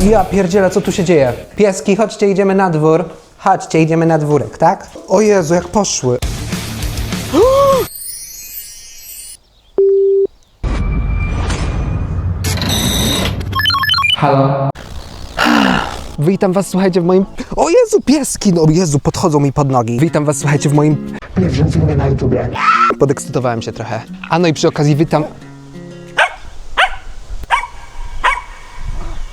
Ja pierdzielę, co tu się dzieje? Pieski, chodźcie, idziemy na dwór. Chodźcie, idziemy na dwórek, tak? O Jezu, jak poszły. Halo? Witam was, słuchajcie, w moim... O Jezu, pieski! No Jezu, podchodzą mi pod nogi. Witam was, słuchajcie, w moim... Pierwszym filmie na YouTubie. Podekscytowałem się trochę. A no i przy okazji witam...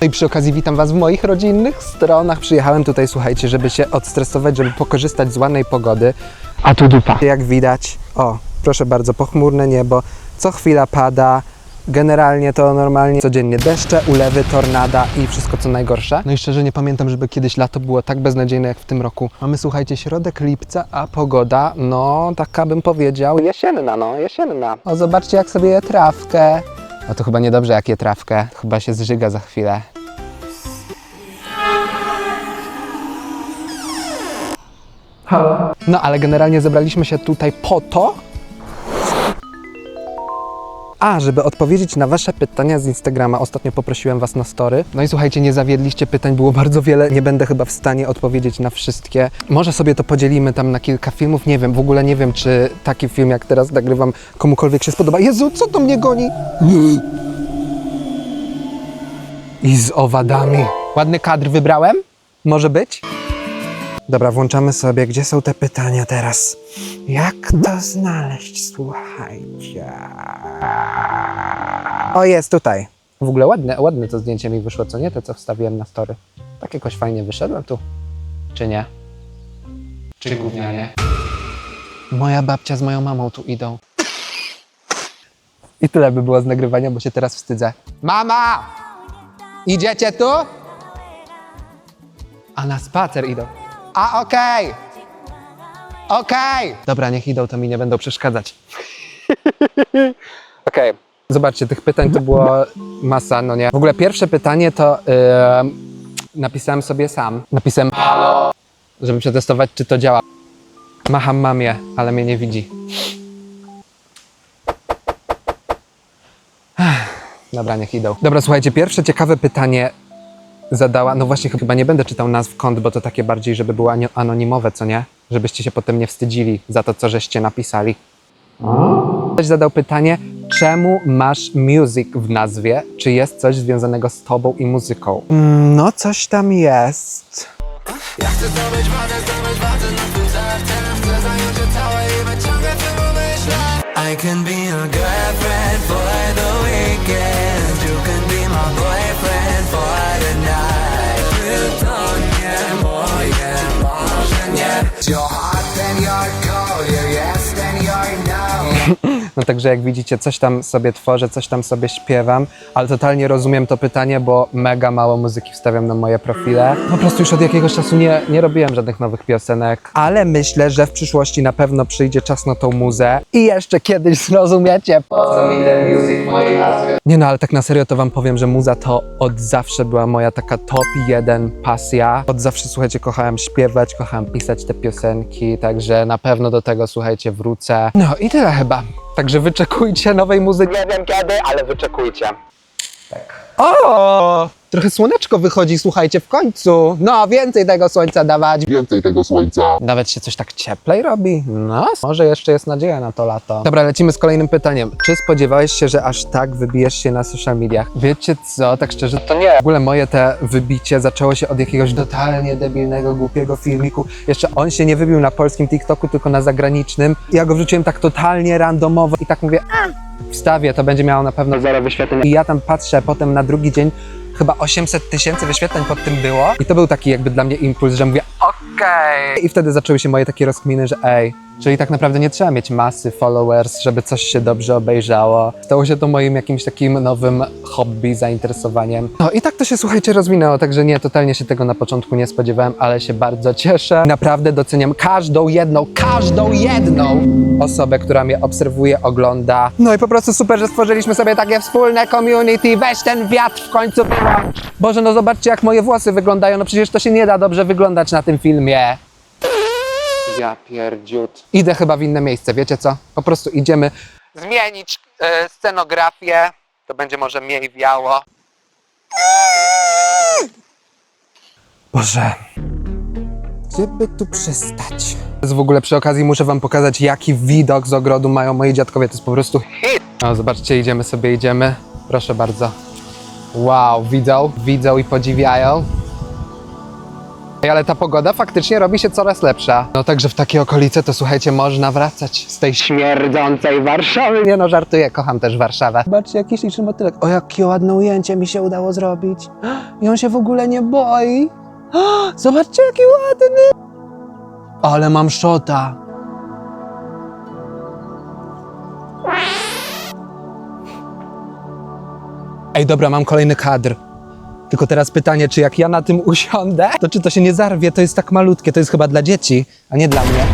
No i przy okazji witam Was w moich rodzinnych stronach. Przyjechałem tutaj, słuchajcie, żeby się odstresować, żeby pokorzystać z ładnej pogody. A tu dupa. Jak widać, o, proszę bardzo, pochmurne niebo, co chwila pada. Generalnie to normalnie codziennie deszcze, ulewy, tornada i wszystko co najgorsze. No i szczerze nie pamiętam, żeby kiedyś lato było tak beznadziejne jak w tym roku. Mamy, słuchajcie, środek lipca, a pogoda, no taka bym powiedział, jesienna, no jesienna. O, zobaczcie jak sobie je trawkę. A to chyba niedobrze jak je trawkę. Chyba się zżyga za chwilę. Halo? No ale generalnie zebraliśmy się tutaj po to, a, żeby odpowiedzieć na Wasze pytania z Instagrama, ostatnio poprosiłem Was na story. No i słuchajcie, nie zawiedliście pytań, było bardzo wiele. Nie będę chyba w stanie odpowiedzieć na wszystkie. Może sobie to podzielimy tam na kilka filmów. Nie wiem, w ogóle nie wiem, czy taki film, jak teraz nagrywam, komukolwiek się spodoba. Jezu, co to mnie goni? I z owadami. Ładny kadr wybrałem? Może być? Dobra, włączamy sobie, gdzie są te pytania teraz. Jak to znaleźć, słuchajcie. O, jest tutaj. W ogóle ładne, ładne to zdjęcie mi wyszło, co nie? To, co wstawiłem na story. Tak jakoś fajnie wyszedłem tu. Czy nie? Czy gównianie? Moja babcia z moją mamą tu idą. I tyle by było z nagrywania, bo się teraz wstydzę. Mama! Idziecie tu? A na spacer idą. A okej! Okej! Dobra, niech idą, to mi nie będą przeszkadzać. Okej. Zobaczcie, tych pytań to było masa, no nie? W ogóle pierwsze pytanie to napisałem sobie sam. Napisałem halo, żeby przetestować, czy to działa. Macham mamie, ale mnie nie widzi. Dobra, niech idą. Dobra, słuchajcie, pierwsze ciekawe pytanie zadała, no właśnie chyba nie będę czytał nazw kont, bo to takie bardziej, żeby było anonimowe, co nie? Żebyście się potem nie wstydzili za to, co żeście napisali. Ktoś zadał pytanie, czemu masz music w nazwie? Czy jest coś związanego z tobą i muzyką? no, coś tam jest. I can be your girlfriend marzenie. Your hot then you're cold. Your yes then you're no. No także jak widzicie, coś tam sobie tworzę, coś tam sobie śpiewam, ale totalnie rozumiem to pytanie, bo mega mało muzyki wstawiam na moje profile. Po prostu już od jakiegoś czasu nie, nie robiłem żadnych nowych piosenek, ale myślę, że w przyszłości na pewno przyjdzie czas na tą muzę i jeszcze kiedyś zrozumiecie, po co mi ten music w mojej nazwie. Nie no, ale tak na serio to wam powiem, że muza to od zawsze była moja taka top jeden pasja. Od zawsze, słuchajcie, kochałem śpiewać, kochałem pisać te piosenki, także na pewno do tego, słuchajcie, wrócę. No i tyle chyba. Także wyczekujcie nowej muzyki. Nie wiem kiedy, ale wyczekujcie. Tak. O! Trochę słoneczko wychodzi, słuchajcie, w końcu. No, więcej tego słońca dawać. więcej tego słońca. Nawet się coś tak cieplej robi. No, może jeszcze jest nadzieja na to lato. Dobra, lecimy z kolejnym pytaniem. Czy spodziewałeś się, że aż tak wybijesz się na social mediach? Wiecie co, tak szczerze, to nie. W ogóle moje te wybicie zaczęło się od jakiegoś totalnie debilnego, głupiego filmiku. Jeszcze on się nie wybił na polskim TikToku, tylko na zagranicznym. Ja go wrzuciłem tak totalnie randomowo i tak mówię, a, wstawię, to będzie miało na pewno zero wyświetleń. I ja tam patrzę potem na drugi dzień, chyba 800 tysięcy wyświetleń pod tym było. I to był taki jakby dla mnie impuls, że mówię, okej. I wtedy zaczęły się moje takie rozkminy, że ej, czyli tak naprawdę nie trzeba mieć masy followers, żeby coś się dobrze obejrzało. Stało się to moim jakimś takim nowym hobby, zainteresowaniem. No i tak to się, słuchajcie, rozwinęło, także nie, totalnie się tego na początku nie spodziewałem, ale się bardzo cieszę. Naprawdę doceniam każdą jedną, każdą jedną osobę, która mnie obserwuje, ogląda. No i po prostu super, że stworzyliśmy sobie takie wspólne community. Weź ten wiatr w końcu wyłącz. Boże, no zobaczcie jak moje włosy wyglądają. No przecież to się nie da dobrze wyglądać na tym filmie. Ja pierdziut. Idę chyba w inne miejsce, wiecie co? Po prostu idziemy zmienić e, scenografię. To będzie może mniej wiało. Boże. Gdyby tu przystać? W ogóle przy okazji muszę wam pokazać, jaki widok z ogrodu mają moi dziadkowie. To jest po prostu hit. O, zobaczcie, idziemy sobie, idziemy. Proszę bardzo. Wow, widzą, widzą i podziwiają. Ale ta pogoda faktycznie robi się coraz lepsza. No także w takie okolice to słuchajcie, można wracać z tej śmierdzącej Warszawy. Nie no, żartuję, kocham też Warszawę. Zobaczcie, jakiś liczny motylek. O, jakie ładne ujęcie mi się udało zrobić. I on się w ogóle nie boi. Zobaczcie, jaki ładny. Ale mam szota. Ej, dobra, mam kolejny kadr. Tylko teraz pytanie, czy jak ja na tym usiądę, to czy to się nie zarwie? To jest tak malutkie, to jest chyba dla dzieci, a nie dla mnie.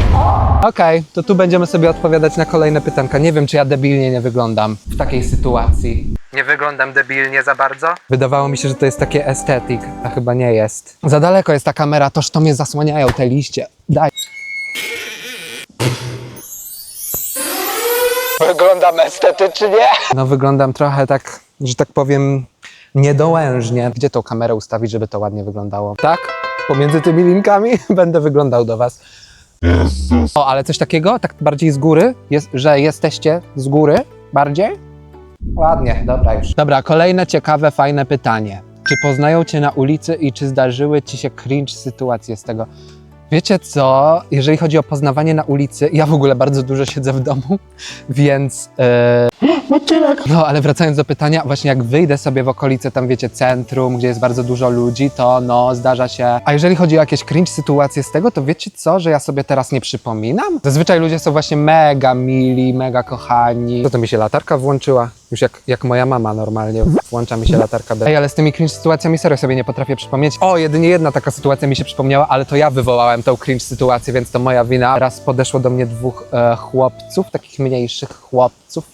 Okej, to tu będziemy sobie odpowiadać na kolejne pytanka. Nie wiem, czy ja debilnie nie wyglądam w takiej sytuacji. Nie wyglądam debilnie za bardzo? Wydawało mi się, że to jest takie estetyk, a chyba nie jest. Za daleko jest ta kamera, toż to mnie zasłaniają te liście. Daj. Wyglądam estetycznie? No wyglądam trochę tak, że tak powiem, niedołężnie. Gdzie tą kamerę ustawić, żeby to ładnie wyglądało? Tak? Pomiędzy tymi linkami będę wyglądał do was. O, ale coś takiego, tak bardziej z góry, jest, że jesteście z góry bardziej? Ładnie, dobra już. Dobra, kolejne ciekawe, fajne pytanie. Czy poznają cię na ulicy i czy zdarzyły ci się cringe sytuacje z tego? Wiecie co, jeżeli chodzi o poznawanie na ulicy, ja w ogóle bardzo dużo siedzę w domu, więc... no, ale wracając do pytania, właśnie jak wyjdę sobie w okolice, tam wiecie, centrum, gdzie jest bardzo dużo ludzi, to no, zdarza się. A jeżeli chodzi o jakieś cringe sytuacje z tego, to wiecie co, że ja sobie teraz nie przypominam? Zazwyczaj ludzie są właśnie mega mili, mega kochani. Co to mi się latarka włączyła? Już jak, jak moja mama normalnie włącza mi się latarka. Ej, ale z tymi cringe sytuacjami serio sobie nie potrafię przypomnieć. O, jedynie jedna taka sytuacja mi się przypomniała, ale to ja wywołałem tą cringe sytuację, więc to moja wina. Raz podeszło do mnie dwóch e, chłopców, takich mniejszych chłopców.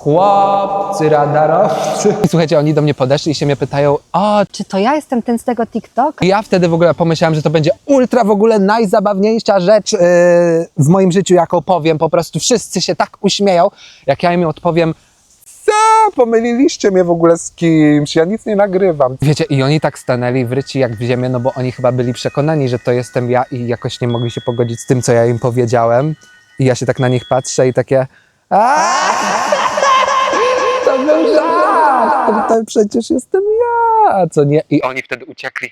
Chłopcy radarowcy. I słuchajcie, oni do mnie podeszli i się mnie pytają, o, Czy to ja jestem ten z tego TikTok? i ja wtedy w ogóle pomyślałem, że to będzie ultra w ogóle najzabawniejsza rzecz yy, w moim życiu, jaką powiem. Po prostu wszyscy się tak uśmieją, jak ja im odpowiem, co? Pomyliliście mnie w ogóle z kimś, ja nic nie nagrywam. Wiecie, i oni tak stanęli wryci jak w ziemię, no bo oni chyba byli przekonani, że to jestem ja i jakoś nie mogli się pogodzić z tym, co ja im powiedziałem. I ja się tak na nich patrzę i takie... "Aaa!" To był żart! To, przecież jestem ja, co nie? I oni wtedy uciekli.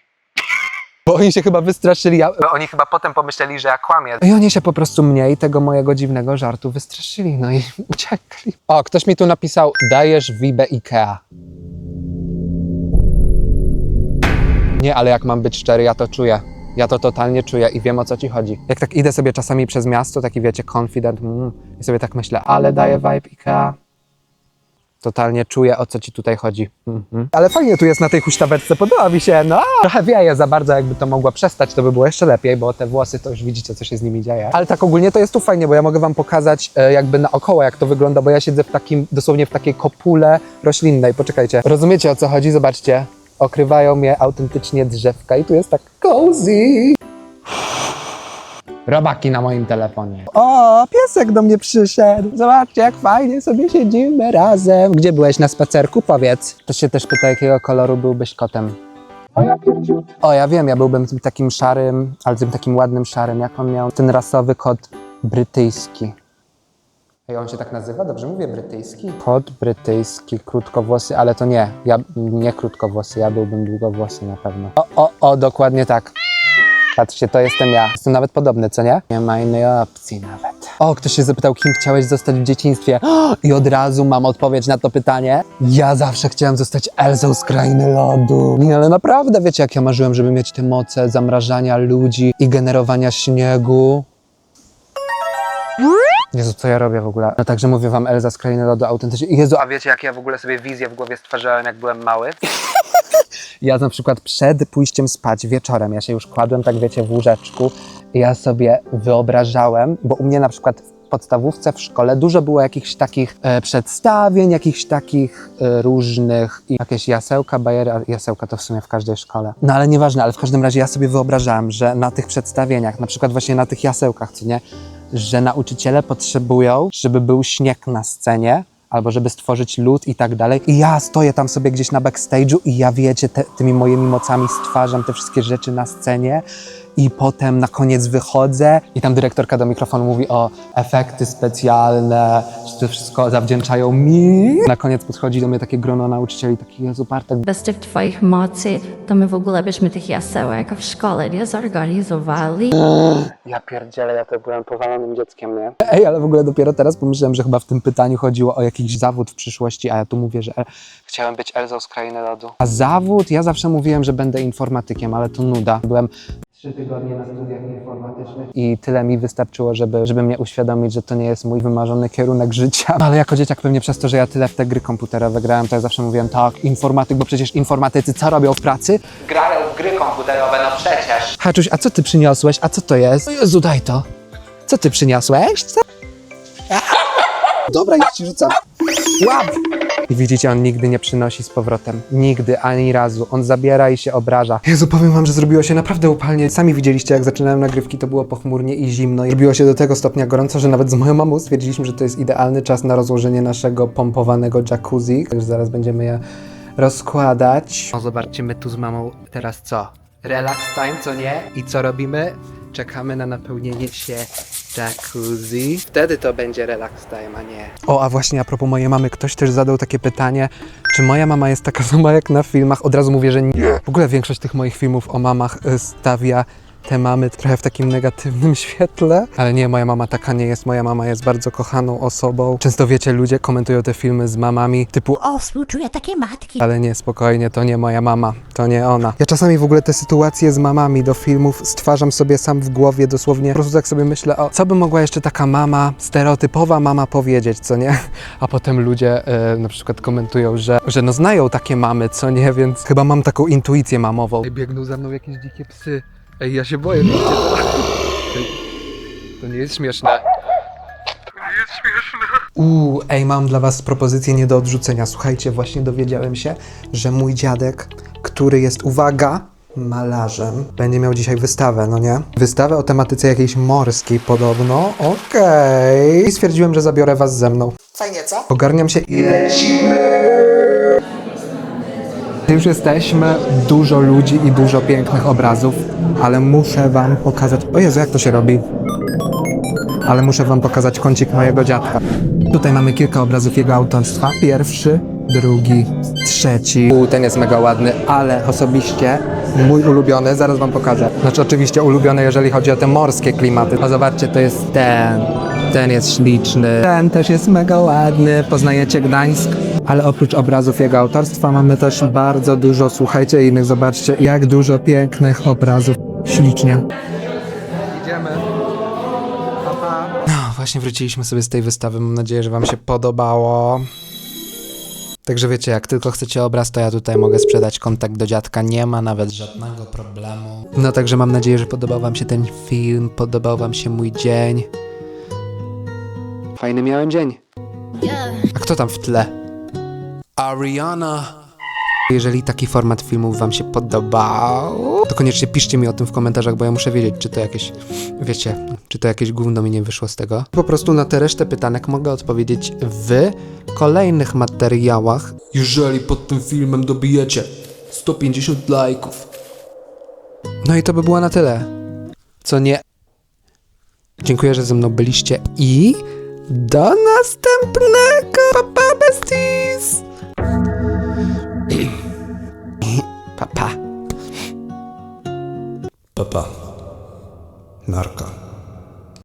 Bo oni się chyba wystraszyli, ja, oni chyba potem pomyśleli, że ja kłamię. I oni się po prostu mnie i tego mojego dziwnego żartu wystraszyli, no i uciekli. O, ktoś mi tu napisał, dajesz wibę Ikea. Nie, ale jak mam być szczery, ja to czuję. Ja to totalnie czuję i wiem o co ci chodzi. Jak tak idę sobie czasami przez miasto, taki wiecie, confident, mm, i sobie tak myślę, ale daje vibe Ikea. Totalnie czuję, o co ci tutaj chodzi. Mhm. Ale fajnie tu jest na tej huśtaweczce, podoba mi się. No, trochę wieje za bardzo, jakby to mogła przestać, to by było jeszcze lepiej, bo te włosy to już widzicie, co się z nimi dzieje. Ale tak ogólnie to jest tu fajnie, bo ja mogę wam pokazać e, jakby naokoło, jak to wygląda, bo ja siedzę w takim, dosłownie w takiej kopule roślinnej. Poczekajcie. Rozumiecie, o co chodzi? Zobaczcie. Okrywają mnie autentycznie drzewka i tu jest tak cozy. Robaki na moim telefonie. O, piesek do mnie przyszedł. Zobaczcie, jak fajnie sobie siedzimy razem. Gdzie byłeś na spacerku? Powiedz. To się też pyta, jakiego koloru byłbyś kotem. O, ja pierdziu. O, ja wiem, ja byłbym tym takim szarym, ale tym takim ładnym szarym, jak on miał ten rasowy kot brytyjski. Ej, on się tak nazywa? Dobrze mówię, brytyjski? Kot brytyjski, krótkowłosy, ale to nie, ja nie krótkowłosy, ja byłbym długowłosy na pewno. O, o, o, dokładnie tak. Patrzcie, to jestem ja. Jestem nawet podobny, co nie? Nie ma innej opcji nawet. O, ktoś się zapytał, kim chciałeś zostać w dzieciństwie. I od razu mam odpowiedź na to pytanie. Ja zawsze chciałem zostać Elzą z Krainy Lodu. Nie, ale naprawdę, wiecie, jak ja marzyłem, żeby mieć te moce zamrażania ludzi i generowania śniegu. Jezu, co ja robię w ogóle? No także mówię wam, Elza z Krainy Lodu autentycznie. Jezu, a wiecie, jak ja w ogóle sobie wizję w głowie stwarzałem, jak byłem mały? Ja na przykład przed pójściem spać wieczorem, ja się już kładłem, tak wiecie, w łóżeczku ja sobie wyobrażałem, bo u mnie na przykład w podstawówce w szkole dużo było jakichś takich e, przedstawień, jakichś takich e, różnych i jakieś jasełka, bajery, a jasełka to w sumie w każdej szkole. No ale nieważne, ale w każdym razie ja sobie wyobrażałem, że na tych przedstawieniach, na przykład właśnie na tych jasełkach, co nie, że nauczyciele potrzebują, żeby był śnieg na scenie, albo żeby stworzyć lód i tak dalej. I ja stoję tam sobie gdzieś na backstage'u i ja wiecie, te, tymi moimi mocami stwarzam te wszystkie rzeczy na scenie i potem na koniec wychodzę i tam dyrektorka do mikrofonu mówi o efekty specjalne, że to wszystko zawdzięczają mi. Na koniec podchodzi do mnie takie grono nauczycieli, taki Jezu Bartek, Bez tych twoich mocy, to my w ogóle byśmy tych jasełek w szkole nie zorganizowali. Ja pierdzielę, ja to byłem powalonym dzieckiem, nie? Ej, ale w ogóle dopiero teraz pomyślałem, że chyba w tym pytaniu chodziło o jakiś zawód w przyszłości, a ja tu mówię, że El... chciałem być Elzą z Krainy Lodu. A zawód? Ja zawsze mówiłem, że będę informatykiem, ale to nuda. Byłem trzy tygodnie na studiach informatycznych i tyle mi wystarczyło, żeby, żeby mnie uświadomić, że to nie jest mój wymarzony kierunek życia. Ale jako dzieciak pewnie przez to, że ja tyle w te gry komputerowe grałem, to ja zawsze mówiłem, tak, informatyk, bo przecież informatycy co robią w pracy? Grają w gry komputerowe, no przecież. Haczuś, a co ty przyniosłeś? A co to jest? O Jezu, daj to. Co ty przyniosłeś? Co? Dobra, ja ci rzucam. Łap! I widzicie, on nigdy nie przynosi z powrotem. Nigdy, ani razu. On zabiera i się obraża. Jezu, powiem wam, że zrobiło się naprawdę upalnie. Sami widzieliście, jak zaczynałem nagrywki, to było pochmurnie i zimno. I robiło się do tego stopnia gorąco, że nawet z moją mamą stwierdziliśmy, że to jest idealny czas na rozłożenie naszego pompowanego jacuzzi. Także zaraz będziemy je rozkładać. O, zobaczcie, my tu z mamą teraz co? Relax time, co nie? I co robimy? Czekamy na napełnienie się jacuzzi. Wtedy to będzie relax time, a nie. O, a właśnie a propos mojej mamy, ktoś też zadał takie pytanie, czy moja mama jest taka sama jak na filmach? Od razu mówię, że nie. W ogóle większość tych moich filmów o mamach y, stawia te mamy trochę w takim negatywnym świetle, ale nie, moja mama taka nie jest. Moja mama jest bardzo kochaną osobą. Często wiecie, ludzie komentują te filmy z mamami typu O, współczuję takie matki. ale nie, spokojnie, to nie moja mama, to nie ona. Ja czasami w ogóle te sytuacje z mamami do filmów stwarzam sobie sam w głowie, dosłownie. Po prostu tak sobie myślę, o co by mogła jeszcze taka mama, stereotypowa mama powiedzieć, co nie? A potem ludzie e, na przykład komentują, że, że no znają takie mamy, co nie, więc chyba mam taką intuicję mamową. Biegną za mną jakieś dzikie psy. Ej, ja się boję, widzicie to? To nie jest śmieszne. Uuu, ej, mam dla was propozycję nie do odrzucenia. Słuchajcie, właśnie dowiedziałem się, że mój dziadek, który jest, uwaga, malarzem, będzie miał dzisiaj wystawę, no nie? Wystawę o tematyce jakiejś morskiej podobno. Okej. I stwierdziłem, że zabiorę was ze mną. Fajnie, co? Ogarniam się i już jesteśmy, dużo ludzi i dużo pięknych obrazów, ale muszę wam pokazać... O Jezu, jak to się robi? ale muszę wam pokazać kącik mojego dziadka. Tutaj mamy kilka obrazów jego autorstwa. Pierwszy, drugi, trzeci. U, ten jest mega ładny, ale osobiście mój ulubiony, zaraz wam pokażę. Znaczy oczywiście ulubiony, jeżeli chodzi o te morskie klimaty. A zobaczcie, to jest ten. Ten jest śliczny. Ten też jest mega ładny. Poznajecie Gdańsk? Ale oprócz obrazów jego autorstwa mamy też bardzo dużo, słuchajcie innych, zobaczcie, jak dużo pięknych obrazów. Ślicznie. Idziemy. No, właśnie wróciliśmy sobie z tej wystawy. Mam nadzieję, że Wam się podobało. Także wiecie, jak tylko chcecie obraz, to ja tutaj mogę sprzedać kontakt do dziadka. Nie ma nawet żadnego problemu. No także mam nadzieję, że podobał Wam się ten film, podobał Wam się mój dzień. Fajny miałem dzień. A kto tam w tle? Ariana. Jeżeli taki format filmów Wam się podobał, to koniecznie piszcie mi o tym w komentarzach, bo ja muszę wiedzieć, czy to jakieś, wiecie, czy to jakieś gówno mi nie wyszło z tego. Po prostu na te resztę pytanek mogę odpowiedzieć w kolejnych materiałach. Jeżeli pod tym filmem dobijecie 150 lajków. No i to by było na tyle. Co nie? Dziękuję, że ze mną byliście i do następnego. Pa, pa! Papa. Papa. Narka.